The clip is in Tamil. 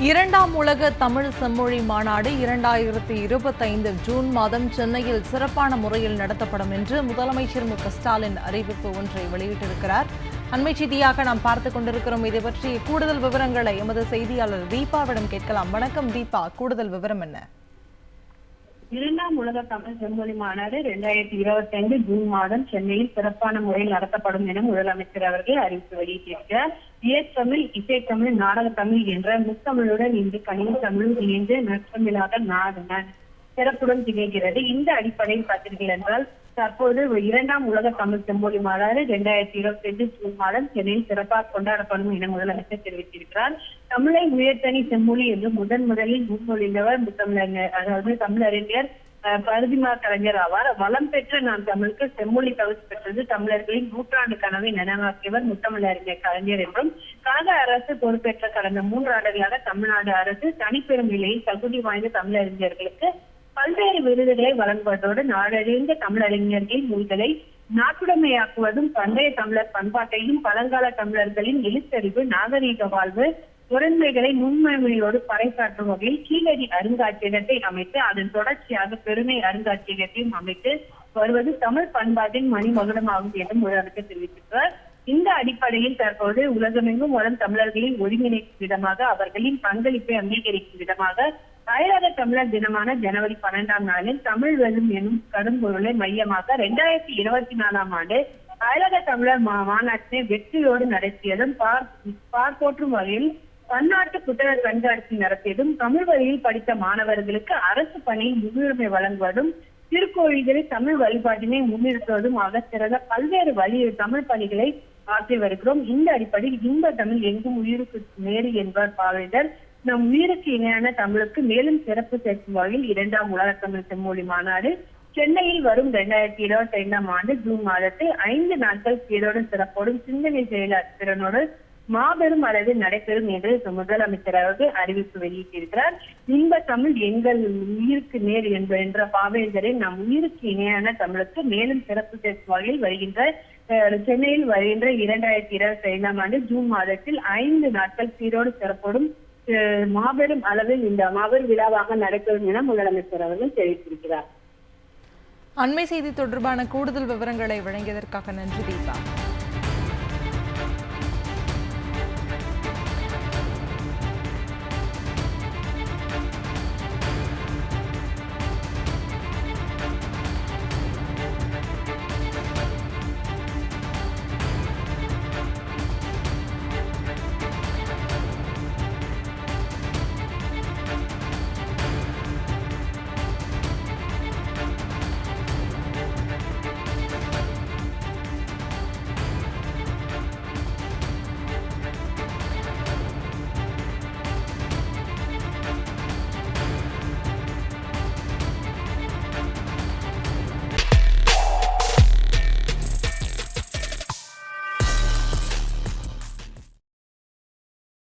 இரண்டாம் உலக தமிழ் செம்மொழி மாநாடு இரண்டாயிரத்தி இருபத்தைந்து ஜூன் மாதம் சென்னையில் சிறப்பான முறையில் நடத்தப்படும் என்று முதலமைச்சர் மு ஸ்டாலின் அறிவிப்பு ஒன்றை வெளியிட்டிருக்கிறார். அண்மை செய்தியாக நாம் பார்த்துக் கொண்டிருக்கிறோம். இதை பற்றி கூடுதல் விவரங்களை எமது செய்தியாளர் தீபாவிடம் கேட்கலாம். வணக்கம் தீபா. கூடுதல் விவரம் என்ன? இரண்டாம் உலக தமிழ் செம்மொழி மாநாடு இரண்டாயிரத்தி இருபத்தி ஐந்து ஜூன் மாதம் சென்னையில் சிறப்பான முறையில் நடத்தப்படும் என முதலமைச்சர் அவர்கள் அறிவிப்பு வெளியிட்டிருக்கிறார். இயற்றமிழ் இசைத்தமிழ் நாடகத்தமிழ் என்ற முத்தமிழுடன் இன்று கணினி தமிழும் இணைந்து நற்றமிழாக நாடு சிறப்புடன் திகழ்கிறது. இந்த அடிப்படையில் பார்த்தீர்கள் என்றால் தற்போது இரண்டாம் உலக தமிழ் செம்மொழி மாநாடு இரண்டாயிரத்தி இருபத்தி ஐந்து ஜூன் மாதம் சென்னையில் சிறப்பாக கொண்டாடப்படும் என முதலமைச்சர் தெரிவித்திருக்கிறார். தமிழை உயர்த்தனி செம்மொழி என்று முதன் முதலில் முன்மொழிந்தவர் தமிழறிஞர் அதாவது தமிழறிஞர் அஹ், கலைஞர் ஆவார். வளம் பெற்ற நாம் தமிழுக்கு செம்மொழி தவிர்த்து பெற்றது தமிழர்களின் நூற்றாண்டு கனவை நனவாக்கியவர் முத்தமிழறிஞர் கலைஞர் என்றும் கழக அரசு பொறுப்பேற்ற கடந்த மூன்று ஆண்டுகளாக தமிழ்நாடு அரசு தனிப்பெரும் நிலையில் தகுதி வாய்ந்த தமிழறிஞர்களுக்கு பல்வேறு விருதுகளை வழங்குவதோடு நாடறிந்த தமிழறிஞர்களின் நூல்களை நாட்டுடைமையாக்குவதும் பண்டைய தமிழர் பண்பாட்டையும் பழங்கால தமிழர்களின் எழுத்தறிவு நாகரீக வாழ்வு முரண்மைகளை முன்மொழியோடு பறைசாற்றும் வகையில் கீழடி அருங்காட்சியகத்தை அமைத்து அதன் தொடர்ச்சியாக பெருமை அருங்காட்சியகத்தையும் அமைத்து வருவது தமிழ் பண்பாட்டின் மணிமகுடமாகும் என்று முதலமைச்சர் தெரிவித்திருக்கிறார். இந்த அடிப்படையில் தற்போது உலகமெங்கும் வரும் தமிழர்களின் ஒருங்கிணைக்கும் விதமாக அவர்களின் பங்களிப்பை அங்கீகரிக்கும் விதமாக அயலாத தமிழர் தினமான ஜனவரி பன்னெண்டாம் நாளில் தமிழ் வெல்லும் எனும் கரும்பொருளை மையமாக இரண்டாயிரத்தி இருபத்தி நாலாம் ஆண்டு அயலாத தமிழர் மா- மாநாட்டினை வெற்றியோடு நடத்தியதும் பார் பார்ப்போற்றும் வகையில் பன்னாட்டு புத்தக கண்காட்சி நடத்தியதும் தமிழ் வழியில் படித்த மாணவர்களுக்கு அரசு பணியில் முன்னுரிமை வழங்குவதும் திருக்கோயில்களை தமிழ் வழிபாட்டினை முன்னிறுத்துவதும் ஆக சிறந்த பல்வேறு வழி தமிழ் பணிகளை ஆற்றி வருகிறோம் இந்த அடிப்படையில் இன்ப தமிழ் எங்கும் உயிருக்கு நேரு என்பார் பாவேந்தர் நம் உயிருக்கு இணையான தமிழுக்கு மேலும் சிறப்பு சேர்க்கும் வகையில் இரண்டாம் உலக தமிழ் செம்மொழி மாநாடு சென்னையில் வரும் இரண்டாயிரத்தி இருபத்தி ஐந்தாம் ஆண்டு ஜூன் மாதத்தில் ஐந்து நாட்கள் சீரோடும் சிறப்போடும் சிந்தனை செயலாளர் திறனோடு மாபெரும் அளவில் நடைபெறும் என்று முதலமைச்சர் அவர்கள் அறிவிப்பு வெளியிட்டிருக்கிறார். இன்ப தமிழ் எங்கள் உயிருக்கு நேர் என்ற பாவேந்தரை நம் உயிருக்கு இணையான தமிழுக்கு மேலும் சிறப்பு சேர்க்கும் வகையில் வருகின்ற அஹ், சென்னையில் வருகின்ற இரண்டாயிரத்தி இருபத்தி ஐந்தாம் ஆண்டு ஜூன் மாதத்தில் ஐந்து நாட்கள் சீரோடு சிறப்போடும் மாபெரும் அளவில் இந்த மாபெரும் விழாவாக நடக்கும் என முதலமைச்சர் அவர்கள் தெரிவித்திருக்கிறார். அண்மை செய்தி தொடர்பான கூடுதல் விவரங்களை வழங்கியதற்காக நன்றி தீபா.